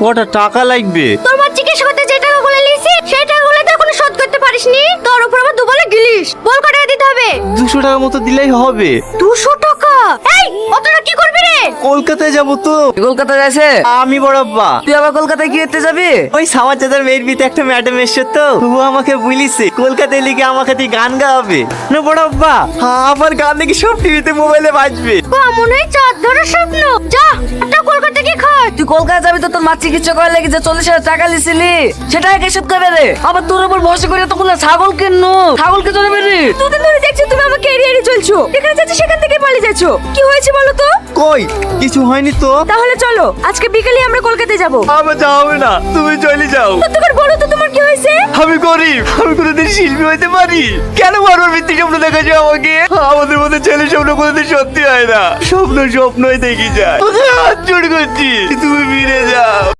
কটা টাকা লাগবে? তোর মা চিকিৎসা করতে যে টাকাগুলো লিয়েছি সেই টাকাগুলো তো এখনও শোধ করতে পারিসনি। তোর উপর আবার দুবলে গিলিস। বল কত দিতে হবে। দুশো টাকার মতো দিলেই হবে। দুশো টাকা? এই অতটা কি করবি রে? কলকাতায় যাব তো। কলকাতা যাইছে আমি বড়ব্বা তুই আবার কলকাতায় কি করতে যাবি? ওই সামার চাচার মেয়ের বিতে একটা ম্যাডাম এসছে তো। ও আমাকে বলিছে কলকাতায় লিখে আমাকে তুই গান গাওয়াবে। না বড়ব্বা আমার গান দেখি সব টিভিতে মোবাইলে বাজবে। বা মনে হয় চাঁদ ধরার স্বপ্ন। যা একটা কলকাতা কলকাতা যাবি তো তোর মা চিকিৎসা করার লেগে যে চল্লিশ হাজার টাকা লিছিলি সেটা কে শোধ করবে রে আবার তোর উপর ভরসা করে তখন ছাগল কিনু ছাগলকে চলে রে? দুদিন ধরে দেখছি তুমি এড়িয়ে এড়িয়ে চলছো। এখানে যাচ্ছি সেখান থেকে পালিয়ে যাচ্ছ। কি হয়েছে বলো তো? কই? কিছু হয়নি তো? তাহলে চলো আজকে বিকেলে আমরা কলকাতায় যাব। আমার যাওয়া হবে না তুমি চলে যাও। তোমার বলো তো তোমার কি হয়েছে? আমি গরিব আমি কোনোদিন শিল্পী হইতে পারি। কেন বারবার মিথ্যে স্বপ্ন দেখা যায় আমাকে? আমাদের মধ্যে ছেলে স্বপ্ন কোনোদিন সত্যি হয় না। স্বপ্ন স্বপ্নই দেখি যায়। হাত জোড় করছি। তুমি ফিরে যাও